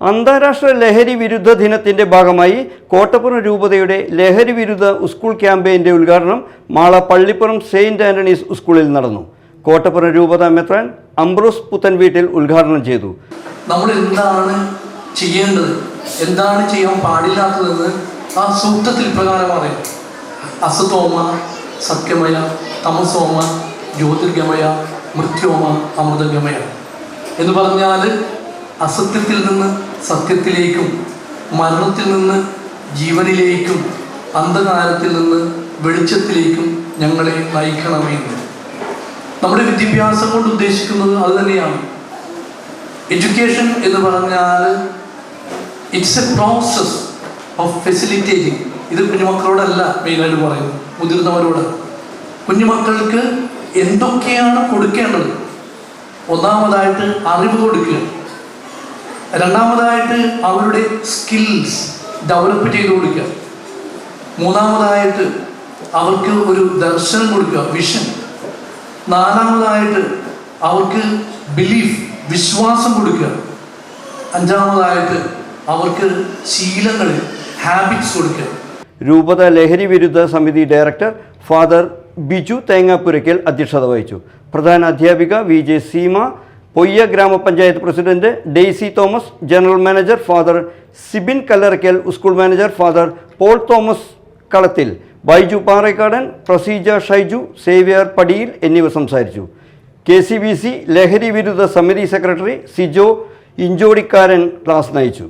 അന്താരാഷ്ട്ര ലഹരി വിരുദ്ധ ദിനത്തിന്റെ ഭാഗമായി കോട്ടപ്പുറം രൂപതയുടെ ലഹരി വിരുദ്ധ സ്കൂൾ ക്യാമ്പയിന്റെ ഉദ്ഘാടനം മാള പള്ളിപ്പുറം സെയിന്റ് ആന്റണീസ് സ്കൂളിൽ നടന്നു. കോട്ടപ്പുറം രൂപത മെത്രാൻ അംബ്രോസ് പുത്തൻ വീട്ടിൽ ഉദ്ഘാടനം ചെയ്തു. നമ്മൾ എന്താണ് ചെയ്യേണ്ടത്? എന്താണ് ചെയ്യാൻ പാടില്ലാത്തതെന്ന് ആ സൂക്തത്തിൽ പ്രകാരമാണ് അസതോമ സത്യമയ തമസോമ ജ്യോതിർഗമയ മൃത്യോമ അമൃതഗമയ എന്ന് പറഞ്ഞാൽ അസത്യത്തിൽ നിന്ന് സത്യത്തിലേക്കും മരണത്തിൽ നിന്ന് ജീവനിലേക്കും അന്ധകാരത്തിൽ നിന്ന് വെളിച്ചത്തിലേക്കും ഞങ്ങളെ നയിക്കണമെന്ന് നമ്മുടെ വിദ്യാഭ്യാസം കൊണ്ട് ഉദ്ദേശിക്കുന്നത് അത് തന്നെയാണ്. എഡ്യൂക്കേഷൻ എന്ന് പറഞ്ഞാൽ it's a process of facilitating ഇത് കുഞ്ഞുമക്കളോടല്ല മെയിനായിട്ട് പറയുന്നത് മുതിർന്നവരോട്. കുഞ്ഞുമക്കൾക്ക് എന്തൊക്കെയാണ് കൊടുക്കേണ്ടത്? ഒന്നാമതായിട്ട് അറിവ് കൊടുക്കുക. രണ്ടാമതായിട്ട് അവരുടെ സ്കിൽസ് ഡെവലപ്പ് ചെയ്ത് കൊടുക്കുക. മൂന്നാമതായിട്ട് അവർക്ക് ഒരു ദർശനം കൊടുക്കുക വിഷൻ നാലാമതായിട്ട് അവർക്ക് ബിലീഫ് വിശ്വാസം കൊടുക്കുക. അഞ്ചാമതായിട്ട് അവർക്ക് ശീലങ്ങൾ ഹാബിറ്റ്സ് കൊടുക്കുക. രൂപത ലഹരി വിരുദ്ധ സമിതി ഡയറക്ടർ ഫാദർ ബിജു തേങ്ങാപ്പുരയ്ക്കൽ അധ്യക്ഷത വഹിച്ചു. പ്രധാന അധ്യാപിക വി ജെ സീമ പൊയ്യ ഗ്രാമപഞ്ചായത്ത് president Daisy Thomas general manager father Sibin Kallarakkal school manager father Paul Thomas Kalathil Baiju Parekkadan Praseeja Shaiju Xavier Padiyil എന്നിവർ സംസാരിച്ചു. കെ സി ബി സി ലഹരി വിരുദ്ധ സമിതി സെക്രട്ടറി സിജോ ഇഞ്ചോടിക്കാരൻ ക്ലാസ് നയിച്ചു.